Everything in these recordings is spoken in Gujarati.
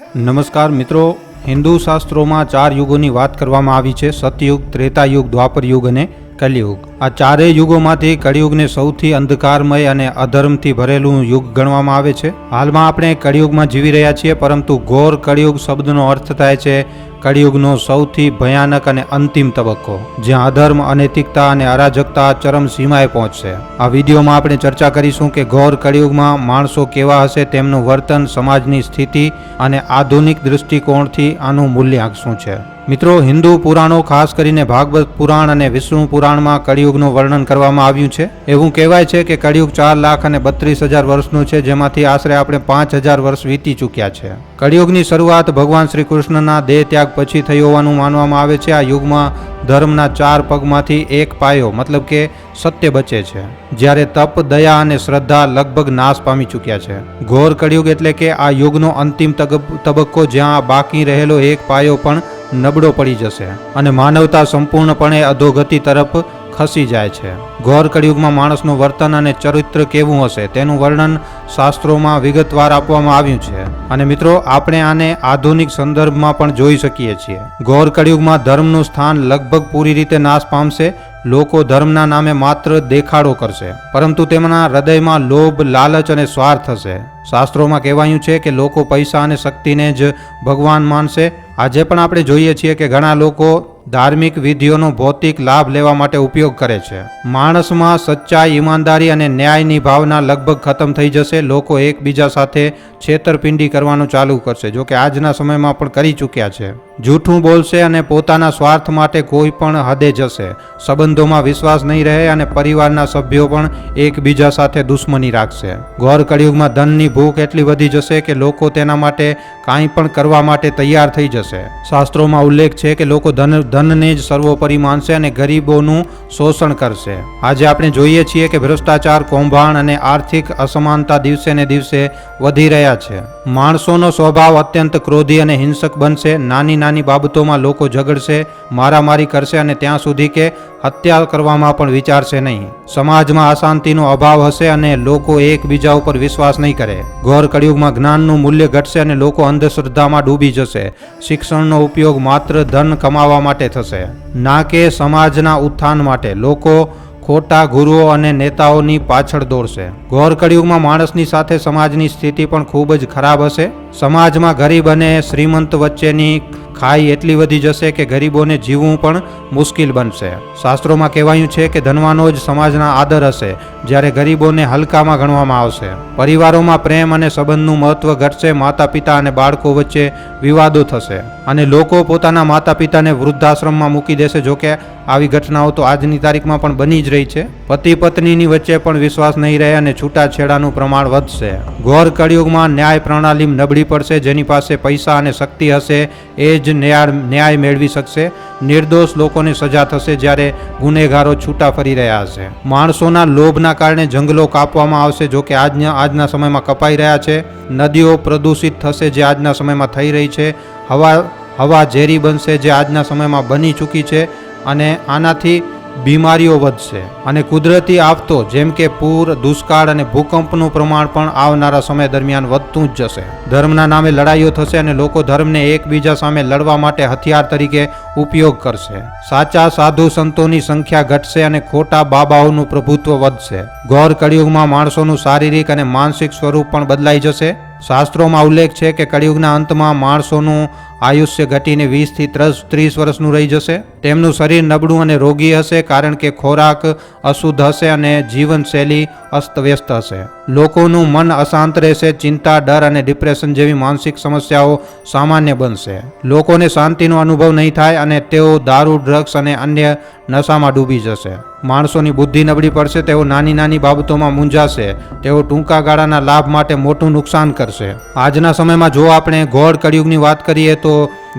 નમસ્કાર મિત્રો. હિન્દુ શાસ્ત્રોમાં ચાર યુગોની વાત કરવામાં આવી છે. સતયુગ, ત્રેતાયુગ દ્વાપર યુગ અને કલિયુગ. આ ચારેય યુગોમાંથી કળિયુગને સૌથી અંધકારમય અને અધર્મથી ભરેલું યુગ ગણવામાં આવે છે. હાલમાં આપણે કળિયુગમાં જીવી રહ્યા છીએ, પરંતુ ઘોર કળિયુગ શબ્દનો અર્થ થાય છે કળિયુગનો સૌથી ભયાનક અને અંતિમ તબક્કો, જ્યાં અધર્મ, અનૈતિકતા અને અરાજકતા ચરમ સીમાએ પહોંચશે. આ વિડીયોમાં આપણે ચર્ચા કરીશું કે ઘોર કળિયુગમાં માણસો કેવા હશે, તેમનું વર્તન, સમાજની સ્થિતિ અને આધુનિક દૃષ્ટિકોણથી આનું મૂલ્યાંક શું છે. મિત્રો, હિન્દુ પુરાણો ખાસ કરીને ભાગવત પુરાણ અને વિષ્ણુ પુરાણમાં કળિયુગનું વર્ણન કરવામાં આવ્યું છે. એવું કહેવાય છે કે કળિયુગ ચાર લાખ અને બત્રીસ હજાર વર્ષનું છે, જેમાંથી આશરે આપણે પાંચ હજાર વર્ષ વીતી ચૂક્યા છે. કળિયુગની શરૂઆત ભગવાન શ્રી કૃષ્ણના દેહ ત્યાગ પછી થઈ હોવાનું માનવામાં આવે છે. આ યુગમાં ધર્મના ચાર પગમાંથી એક પાયો, મતલબ કે સત્ય બચે છે, જ્યારે તપ, દયા અને શ્રદ્ધા લગભગ નાશ પામી ચૂક્યા છે. ઘોર કળિયુગ એટલે કે આ યુગનો અંતિમ તબક્કો જ્યાં બાકી રહેલો એક પાયો પણ નબળો પડી જશે અને માનવતા સંપૂર્ણપણે અધોગતિ તરફ ખસી જાય છે. ઘોર કળિયુગમાં માણસનું વર્તન અને ચરિત્ર કેવું હશે તેનું વર્ણન શાસ્ત્રોમાં વિગતવાર આપવામાં આવ્યું છે. અને મિત્રો, આપણે આને આધુનિક સંદર્ભમાં પણ જોઈ શકીએ છીએ. ઘોર કળિયુગમાં ધર્મનું સ્થાન લગભગ પૂરી રીતે નાશ પામશે. લોકો ધર્મના નામે માત્ર દેખાડો કરશે. પરંતુ તેમના હૃદયમાં લોભ, લાલચ અને સ્વાર્થ હશે. શાસ્ત્રોમાં કહેવાયું છે કે લોકો પૈસા અને શક્તિને જ ભગવાન માનશે. આજે પણ આપણે જોઈએ છીએ કે ઘણા લોકો ધાર્મિક વિધિઓનો ભૌતિક લાભ લેવા માટે ઉપયોગ કરે છે. માણસમાં સચ્ચાઈ, ઈમાનદારી અને ન્યાયની ભાવના લગભગ ખતમ થઈ જશે. લોકો એકબીજા સાથે છેતરપિંડી કરવાનું ચાલુ કરશે, જોકે આજના સમયમાં પણ કરી ચૂક્યા છે. જૂઠું બોલશે અને પોતાના સ્વાર્થ માટે કોઈ પણ હદે જશે. સંબંધોમાં વિશ્વાસ નહીં રહે અને પરિવારના સભ્યો પણ એકબીજા સાથે દુશ્મની રાખશે. ઘોર કળિયુગમાં ધનની ભૂખ એટલી વધી જશે કે લોકો તેના માટે કાંઈ પણ કરવા માટે તૈયાર થઈ જશે. શાસ્ત્રોમાં ઉલ્લેખ છે કે લોકો ધન, ધનને જ સર્વોપરી માનશે અને ગરીબોનું શોષણ કરશે. આજે આપણે જોઈએ છીએ કે ભ્રષ્ટાચાર, કૌભાંડ અને આર્થિક અસમાનતા દિવસે ને દિવસે વધી રહ્યા છે. માણસોનો સ્વભાવ અત્યંત ક્રોધી અને હિંસક બનશે. નાની નાની બાબતોમાં લોકો ઝઘડશે, મારામારી કરશે અને ત્યાં સુધી કે હત્યા કરવામાં પણ વિચારશે નહીં. સમાજમાં અશાંતિનો અભાવ હશે અને લોકો એકબીજા ઉપર વિશ્વાસ નહીં કરે. ઘોર કળિયુગમાં જ્ઞાનનું મૂલ્ય ઘટશે અને લોકો અંધશ્રદ્ધામાં ડૂબી જશે. શિક્ષણનો ઉપયોગ માત્ર ધન કમાવા માટે થશે. ના કે સમાજના ઉત્થાન માટે. લોકો ખોટા ગુરુઓ અને નેતાઓની પાછળ દોડશે. ઘોર કળિયુગમાં માણસની સાથે સમાજની સ્થિતિ પણ ખૂબ જ ખરાબ હશે. સમાજમાં ગરીબ અને શ્રીમંત વચ્ચેની ખાઈ એટલી વધી જશે કે ગરીબોને જીવવું પણ મુશ્કેલ બનશે. શાસ્ત્રોમાં કહેવાયું છે કે ધનવાનો જ સમાજના આદર હશે, જ્યારે ગરીબોને હલકામાં ગણવામાં આવશે. પરિવારોમાં પ્રેમ અને સંબંધનું મહત્વ ઘટશે માતા પિતા અને બાળકો વચ્ચે વિવાદો થશે અને લોકો પોતાના માતા પિતાને વૃદ્ધાશ્રમમાં મૂકી દેશે. જોકે, આવી ઘટનાઓ તો આજની તારીખમાં પણ બની જ રહી છે. પતિ પત્નીની વચ્ચે પણ વિશ્વાસ નહીં રહે અને છૂટાછેડાનું પ્રમાણ વધશે. ઘોર કળિયુગમાં ન્યાય પ્રણાલી નબળી પડશે. જેની પાસે પૈસા અને શક્તિ હશે, એ જ ન્યાય ન્યાય મેળવી શકશે. નિર્દોષ લોકોને સજા થશે જ્યારે ગુનેગારો છૂટા ફરી રહ્યા હશે. માણસોના લોભના કારણે જંગલો કાપવામાં આવશે જો કે આજના આજના સમયમાં કપાઈ રહ્યા છે. નદીઓ પ્રદૂષિત થશે જે આજના સમયમાં થઈ રહી છે. હવા હવા ઝેરી બનશે જે આજના સમયમાં બની ચૂકી છે. અને આનાથી બીમારીઓ વધશે અને કુદરતી આફતો જેમ કે પૂર, દુષ્કાળ અને ભૂકંપનું પ્રમાણ પણ આવનારા સમય દરમિયાન વધતું જ જશે. ધર્મના નામે લડાઈઓ થશે અને લોકો ધર્મને એકબીજા સામે લડવા માટે હથિયાર તરીકે ઉપયોગ કરશે. સાચા સાધુ સંતોની સંખ્યા ઘટશે અને ખોટા બાબાઓનું પ્રભુત્વ વધશે. ગૌર કળિયુગમાં માણસોનું શારીરિક અને માનસિક સ્વરૂપ પણ બદલાઈ જશે. શાસ્ત્રોમાં ઉલ્લેખ છે કે કળિયુગના અંતમાં માણસોનું આયુષ્ય ઘટીને વીસથી ત્રીસ ત્રીસ વર્ષનું રહી જશે. તેમનું શરીર નબળું અને રોગી હશે કારણ કે ખોરાક અશુદ્ધ હશે અને જીવનશૈલી અસ્તવ્યસ્ત હશે. લોકોનું મન અશાંત રહેશે, ચિંતા, ડર અને ડિપ્રેશન જેવી માનસિક સમસ્યાઓ સામાન્ય બનશે. લોકોને શાંતિનો અનુભવ નહીં થાય અને તેઓ દારૂ, ડ્રગ્સ અને અન્ય નશામાં ડૂબી જશે. માણસોની બુદ્ધિ નબળી પડશે, તેઓ નાની નાની બાબતોમાં મૂંઝાશે, તેઓ ટૂંકા ગાળાના લાભ માટે મોટું નુકસાન કરશે. આજના સમયમાં જો આપણે ઘોર કળિયુગની વાત કરીએ તો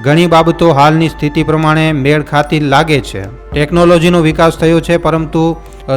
ઘણી બાબતો હાલની સ્થિતિ પ્રમાણે મેળ ખાતી લાગે છે. ટેકનોલોજીનો વિકાસ થયો છે, પરંતુ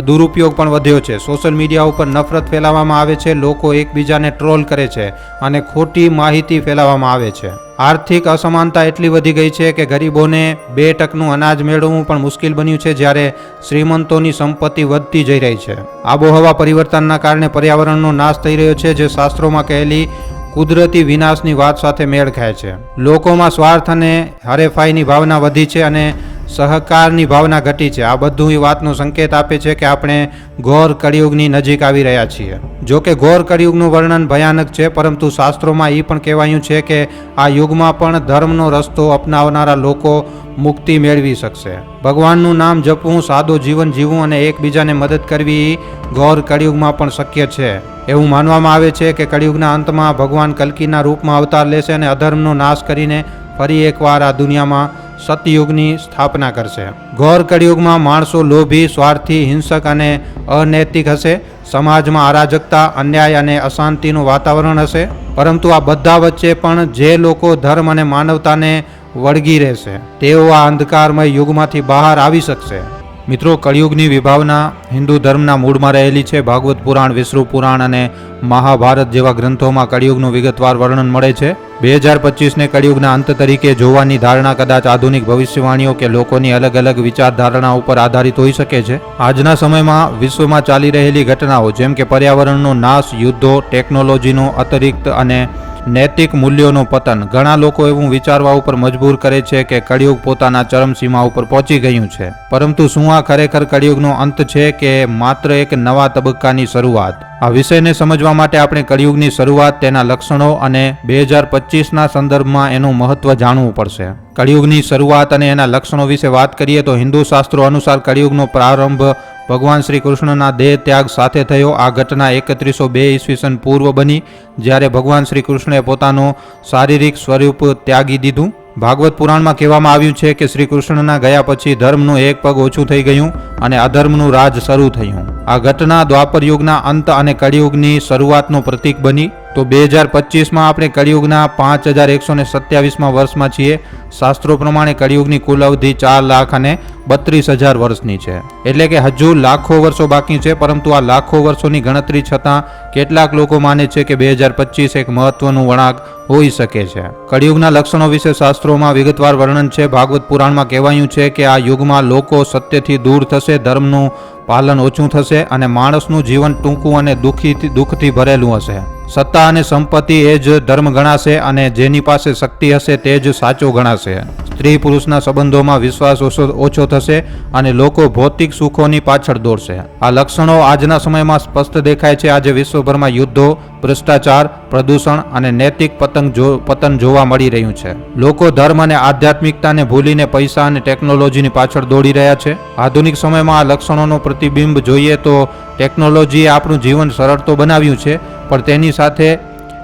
દુરુપયોગ પણ વધ્યો છે. સોશિયલ મીડિયા ઉપર નફરત ફેલાવવામાં આવે છે, લોકો એકબીજાને ટ્રોલ કરે છે અને ખોટી માહિતી ફેલાવવામાં આવે છે. આર્થિક અસમાનતા એટલી વધી ગઈ છે કે ગરીબોને બે ટકનું અનાજ મેળવવું પણ મુશ્કેલ બન્યું છે, જ્યારે શ્રીમંતોની સંપત્તિ વધતી જઈ રહી છે. આબોહવા પરિવર્તનના કારણે પર્યાવરણનો નાશ થઈ રહ્યો છે, જે શાસ્ત્રોમાં કહેલી કુદરતી વિનાશની વાત સાથે મેળ ખાય છે. લોકોમાં સ્વાર્થ અને હરેફાઈની ભાવના વધી છે અને સહકારની ભાવના ઘટી છે. આ બધું એ વાતનો સંકેત આપે છે કે આપણે ઘોર કળિયુગની નજીક આવી રહ્યા છીએ. જો કે ઘોર કળિયુગનું વર્ણન ભયાનક છે, પરંતુ શાસ્ત્રોમાં એ પણ કહેવાયું છે કે આ યુગમાં પણ ધર્મનો રસ્તો અપનાવનારા લોકો મુક્તિ મેળવી શકશે. ભગવાનનું નામ જપવું, સાદું જીવન જીવવું અને એકબીજાને મદદ કરવી ગૌર કળિયુગમાં પણ શક્ય છે. એવું માનવામાં આવે છે કે કળિયુગના અંતમાં ભગવાન કલ્કીના રૂપમાં અવતાર લેશે અને અધર્મનો નાશ કરીને ફરી એકવાર આ દુનિયામાં સતયુગની સ્થાપના કરશે. ઘોર કળિયુગમાં માણસો લોભી, સ્વાર્થી, હિંસક અને અનૈતિક હશે. સમાજમાં અરાજકતા, અન્યાય અને અશાંતિનું વાતાવરણ હશે. પરંતુ આ બધા વચ્ચે પણ જે લોકો ધર્મ અને માનવતાને વળગી રહેશે. તેઓ આ અંધકારમય યુગમાંથી બહાર આવી શકશે. મિત્રો, કળિયુગની વિભાવના હિન્દુ ધર્મના મૂળમાં રહેલી છે. ભાગવત પુરાણ, વિષ્ણુ પુરાણ અને મહાભારત જેવા ગ્રંથોમાં કળિયુગનું વિગતવાર વર્ણન મળે છે. બે હજાર પચીસને કળિયુગના અંત તરીકે જોવાની ધારણા કદાચ આધુનિક ભવિષ્યવાણીઓ કે લોકોની અલગ અલગ વિચારધારણા ઉપર આધારિત હોઈ શકે છે. આજના સમયમાં વિશ્વમાં ચાલી રહેલી ઘટનાઓ જેમ કે પર્યાવરણનો નાશ, યુદ્ધો, ટેકનોલોજીનો અતિરિક્ત અને નૈતિક મૂલ્યોનું પતન. ઘણા લોકો એવું વિચારવા ઉપર મજબૂર કરે છે કે કળિયુગ પોતાના ચરમસીમા ઉપર પહોંચી ગયું છે. પરંતુ શું આ ખરેખર કળિયુગનો અંત છે કે માત્ર એક નવા તબક્કાની શરૂઆત? આ વિષયને સમજવા માટે આપણે કળિયુગની શરૂઆત, તેના લક્ષણો અને બે હજાર પચીસના સંદર્ભમાં એનું મહત્વ જાણવું પડશે. કળિયુગની શરૂઆત અને એના લક્ષણો વિશે વાત કરીએ તો હિન્દુ શાસ્ત્રો અનુસાર કળિયુગનો પ્રારંભ ભગવાન શ્રી કૃષ્ણના દેહ ત્યાગ સાથે થયો. આ ઘટના એકત્રીસો બે ઈસવીસન પૂર્વ બની, જ્યારે ભગવાન શ્રી કૃષ્ણે પોતાનું શારીરિક સ્વરૂપ ત્યાગી દીધું. ભાગવત પુરાણમાં કહેવામાં આવ્યું છે કે શ્રી કૃષ્ણના ગયા પછી ધર્મનું એક પગ ઓછું થઈ ગયું અને અધર્મનું રાજ શરૂ થયું. આ ઘટના દ્વાપર યુગના અંત અને કળિયુગની શરૂઆતનું પ્રતીક બની. તો બે હજાર પચીસમાં આપણે કળિયુગના પાંચ હજાર એકસો ને સત્યાવીસમાં વર્ષમાં છીએ. શાસ્ત્રો પ્રમાણે કળિયુગની કુલ અવધિ ચાર લાખ અને બત્રીસ હજાર વર્ષની છે. એટલે કે હજુ લાખો વર્ષો બાકી છે, પરંતુ આ લાખો વર્ષોની ગણતરી છતાં કેટલાક લોકો માને છે કે બે હજાર પચીસ એક મહત્વનું વળાંક હોઈ શકે છે. કળિયુગના લક્ષણો વિશે શાસ્ત્રોમાં વિગતવાર વર્ણન છે. ભાગવત પુરાણમાં કહેવાયું છે કે આ યુગમાં લોકો સત્યથી દૂર થશે, ધર્મનું પાલન ઓછું થશે અને માણસનું જીવન ટૂંકું અને દુઃખી દુઃખથી ભરેલું હશે. સત્તા અને સંપત્તિ એ જ ધર્મ ગણાશે અને જેની પાસે શક્તિ હશે તે જ સાચો ગણાશે. સ્ત્રી પુરુષના સંબંધોમાં વિશ્વાસ ઓછો થશે અને લોકો ભૌતિક સુખોની પાછળ દોડશે. આ લક્ષણો આજના સમયમાં સ્પષ્ટ દેખાય છે. આજે વિશ્વભરમાં યુદ્ધો, ભ્રષ્ટાચાર, પ્રદૂષણ અને નૈતિક પતંગ જો, પતન જોવા મળી રહ્યું છે. લોકો ધર્મ અને આધ્યાત્મિકતાને ભૂલીને પૈસા અને ટેકનોલોજીની પાછળ દોડી રહ્યા છે. આધુનિક સમયમાં આ લક્ષણોનો પ્રતિબિંબ જોઈએ તો ટેકનોલોજીએ આપણું જીવન સરળ તો બનાવ્યું છે, પણ તેની સાથે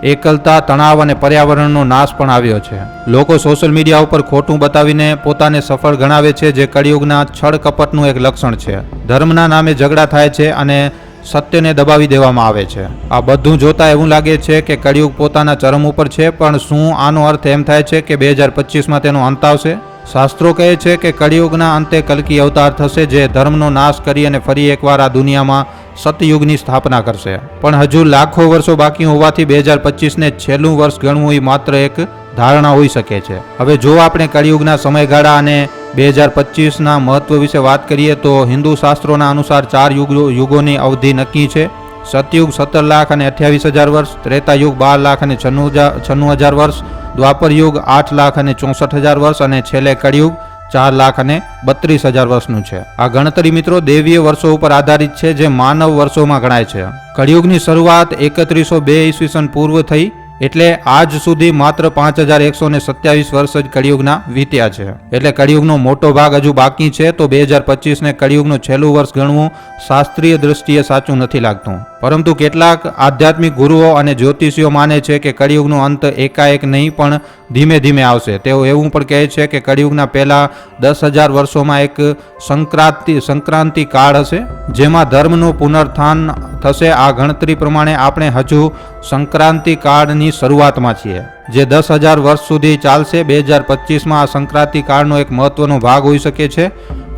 એકલતા, તણાવ અને પર્યાવરણનો નાશ પણ આવ્યો છે. લોકો સોશિયલ મીડિયા ઉપર ખોટું બતાવીને પોતાને સફળ ગણાવે છે, જે કળિયુગના છળ કપટનું એક લક્ષણ છે. ધર્મના નામે ઝઘડા થાય છે અને સત્યને દબાવી દેવામાં આવે છે. આ બધું જોતા એવું લાગે છે કે કળિયુગ પોતાના ચરમ ઉપર છે, પણ શું આનો અર્થ એમ થાય છે કે બે હજાર પચીસમાં તેનો અંત આવશે? શાસ્ત્રો કહે છે કે કળિયુગના અંતે કલ્કી અવતાર થશે, જે ધર્મનો નાશ કરી અને ફરી એકવાર આ દુનિયામાં સતયુગની સ્થાપના કરશે. પણ હજુ લાખો વર્ષો બાકી હોવાથી બે હજાર પચીસને છેલ્લું વર્ષ ગણવું એ માત્ર એક ધારણા હોઈ શકે છે. હવે જો આપણે કળિયુગના સમયગાળા અને બે હજાર પચીસના મહત્વ વિશે વાત કરીએ તો હિન્દુ શાસ્ત્રોના અનુસાર ચાર યુગો યુગોની અવધિ નક્કી છે. સતયુગ સત્તર લાખ અને અઠ્યાવીસ હજાર વર્ષ ત્રેતાયુગ બાર લાખ અને છન્નું હજાર છન્નું હજાર વર્ષ, દ્વાપર યુગ આઠ લાખ અને ચોસઠ હજાર વર્ષ અને છેલ્લે કળિયુગ ચાર લાખ અને બત્રીસ હજાર વર્ષનું છે. આ ગણતરી મિત્રો દેવીય વર્ષો ઉપર આધારિત છે, જે માનવ વર્ષોમાં ગણાય છે. કળિયુગની શરૂઆત એકત્રીસો બે ઈસવીસન પૂર્વ થઈ, એટલે આજ સુધી માત્ર પાંચ હજાર એકસો ને સત્યાવીસ વર્ષ જ કળિયુગના વીત્યા છે. એટલે કળિયુગનો મોટો ભાગ હજુ બાકી છે, તો બે હજાર પચીસને કળિયુગનું છેલ્લું વર્ષ ગણવું શાસ્ત્રીય દ્રષ્ટિએ સાચું નથી લાગતું. પરંતુ કેટલાક આધ્યાત્મિક ગુરુઓ અને જ્યોતિષીઓ માને છે કે કળિયુગનો અંત એકાએક નહીં, પણ ધીમે ધીમે આવશે. તેઓ એવું પણ કહે છે કે કળિયુગના પહેલાં દસ હજાર વર્ષોમાં એક સંક્રાંતિ સંક્રાંતિ કાળ હશે, જેમાં ધર્મનું પુનર્થાન થશે. આ ગણતરી પ્રમાણે આપણે હજુ સંક્રાંતિ કાળની શરૂઆતમાં છીએ, જે દસ હજાર વર્ષ સુધી ચાલશે. બે હજાર પચીસમાં આ સંક્રાંતિ કાળનો એક મહત્વનો ભાગ હોઈ શકે છે.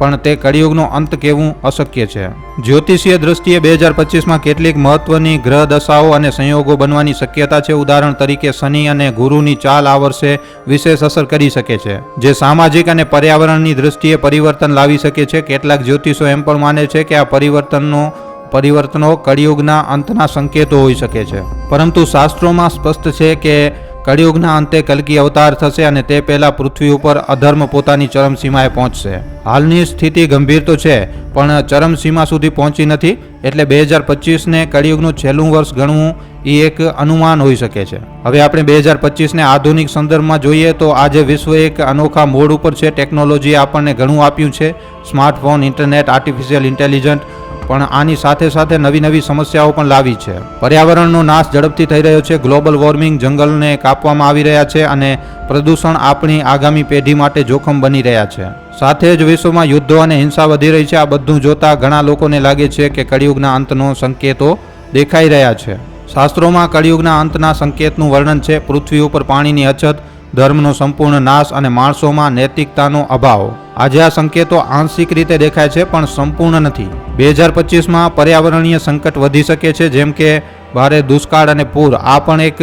પણ તે કળિયુગનો અંત કહેવું અશક્ય છે? જ્યોતિષીય દ્રષ્ટિએ બે હજાર પચીસમાં કેટલીક મહત્વની ગ્રહ દશાઓ અને સંયોગો બનવાની શક્યતા છે. ઉદાહરણ તરીકે શનિ અને ગુરુની ચાલ આ વર્ષે વિશેષ અસર કરી શકે છે, જે સામાજિક અને પર્યાવરણની દ્રષ્ટિએ પરિવર્તન લાવી શકે છે. કેટલાક જ્યોતિષો એમ પણ માને છે કે આ પરિવર્તનનો, પરિવર્તનો કળિયુગના અંતના સંકેતો હોઈ શકે છે. પરંતુ શાસ્ત્રોમાં સ્પષ્ટ છે કે કળિયુગના અંતે કલ્કી અવતાર થશે અને તે પહેલા પૃથ્વી ઉપર અધર્મ પોતાની ચરમસીમાએ પહોંચશે. હાલની સ્થિતિ ગંભીર તો છે, પણ ચરમસીમા સુધી પહોંચી નથી એટલે બે હજાર પચીસને કળિયુગનું છેલ્લું વર્ષ ગણવું એ એક અનુમાન હોઈ શકે છે. હવે આપણે બે હજાર પચીસને આધુનિક સંદર્ભમાં જોઈએ તો આજે વિશ્વ એક અનોખા મોડ ઉપર છે. ટેકનોલોજીએ આપણને ઘણું આપ્યું છે. સ્માર્ટફોન, ઇન્ટરનેટ, આર્ટિફિશિયલ ઇન્ટેલિજન્ટ પણ આની સાથે સાથે નવી નવી સમસ્યાઓ પણ લાવી છે. પર્યાવરણનો નાશ ઝડપથી થઈ રહ્યો છે. ગ્લોબલ વોર્મિંગ જંગલને કાપવામાં આવી રહ્યા છે અને પ્રદૂષણ આપણી આગામી પેઢી માટે જોખમ બની રહ્યા છે. સાથે જ વિશ્વમાં યુદ્ધો અને હિંસા વધી રહી છે. આ બધું જોતા ઘણા લોકોને લાગે છે કે કળિયુગના અંતનો સંકેતો દેખાઈ રહ્યા છે. શાસ્ત્રોમાં કળિયુગના અંતના સંકેતનું વર્ણન છે. પૃથ્વી ઉપર પાણીની અછત ધર્મનો સંપૂર્ણ નાશ અને માણસોમાં નૈતિકતાનો અભાવ. આજે આ સંકેતો આંશિક રીતે દેખાય છે, પણ સંપૂર્ણ નથી. બે હજાર પચીસમાં પર્યાવરણીય સંકટ વધી શકે છે, જેમ કે ભારે દુષ્કાળ અને પૂર. આ પણ એક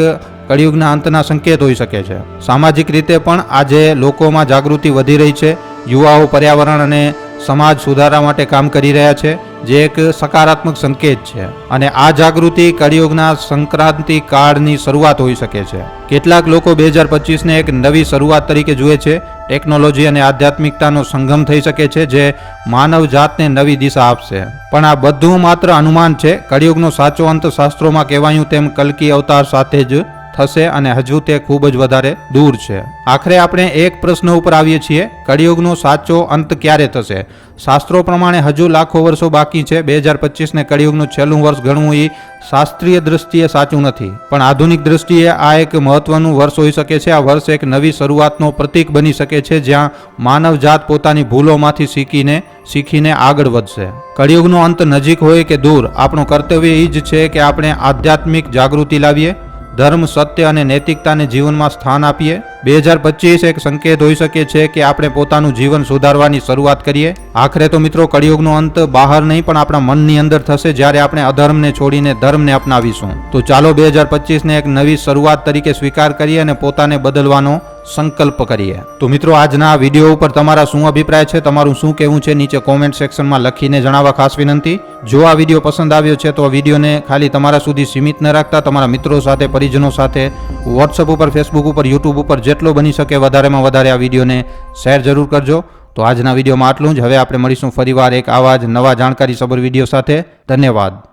કળિયુગના અંતના સંકેત હોઈ શકે છે. સામાજિક રીતે પણ આજે લોકોમાં જાગૃતિ વધી રહી છે. યુવાઓ પર્યાવરણ અને સમાજ સુધારા માટે કામ કરી રહ્યા છે, જે એક સકારાત્મક સંકેત છે. અને આ જાગૃતિ કળિયુગના સંક્રાંતિ કાળની શરૂઆત હોઈ શકે છે. કેટલાક લોકો બે હજાર પચીસને એક નવી શરૂઆત તરીકે જુએ છે. ટેકનોલોજી અને આધ્યાત્મિકતાનો સંગમ થઈ શકે છે, જે માનવ જાતને નવી દિશા આપશે. પણ આ બધું માત્ર અનુમાન છે. કળિયુગનો સાચો અંત શાસ્ત્રોમાં કહેવાયું તેમ કલ્કી અવતાર સાથે જ થશે અને હજુ તે ખૂબ જ વધારે દૂર છે. આખરે આપણે એક પ્રશ્ન ઉપર આવીએ છીએ, કળિયુગનો સાચો અંત ક્યારે થશે? શાસ્ત્રો પ્રમાણે હજુ લાખો વર્ષો બાકી છે. બે હજાર પચીસને કળિયુગનું છેલ્લું વર્ષ ગણવું એ શાસ્ત્રીય દૃષ્ટિએ સાચું નથી. પણ આધુનિક દૃષ્ટિએ આ એક મહત્વનું વર્ષ હોઈ શકે છે. આ વર્ષ એક નવી શરૂઆતનો પ્રતીક બની શકે છે, જ્યાં માનવ જાત પોતાની ભૂલોમાંથી શીખીને શીખીને આગળ વધશે. કળિયુગનો અંત નજીક હોય કે દૂર, આપણું કર્તવ્ય એ જ છે કે આપણે આધ્યાત્મિક જાગૃતિ લાવીએ ધર્મ સત્ય અને નૈતિકતાને જીવનમાં સ્થાન આપીએ. બે હજાર પચીસ એક સંકેત હોઈ શકે છે કે આપણે પોતાનું જીવન સુધારવાની શરૂઆત કરીએ. આખરે તો મિત્રો કળિયુગનો અંત બહાર નહીં, પણ આપણા મનની અંદર થશે જ્યારે આપણે અધર્મને છોડીને ધર્મને અપનાવીશું. તો ચાલો બે હજાર પચીસને એક નવી શરૂઆત તરીકે સ્વીકાર કરીએ અને પોતાને બદલવાનો સંકલ્પ કરીએ. તો મિત્રો, આજના વીડિયો ઉપર તમારા શું અભિપ્રાય છે? તમારું શું કહેવું છે? નીચે કોમેન્ટ સેક્શનમાં લખીને જણાવવા ખાસ વિનંતી. જો આ વીડિયો પસંદ આવ્યો છે, તો આ વિડીયોને ખાલી તમારા સુધી સીમિત ન રાખતા. તમારા મિત્રો સાથે, પરિજનો સાથે વોટ્સઅપ ઉપર ફેસબુક ઉપર યુટ્યુબ ઉપર જેટલો બની શકે વધારેમાં વધારે આ વિડીયોને શેર જરૂર કરજો. તો આજના વિડીયોમાં આટલું જ. હવે આપણે મળીશું ફરીવાર એક આવા જ નવા જાણકારી સબર વીડિયો સાથે. ધન્યવાદ.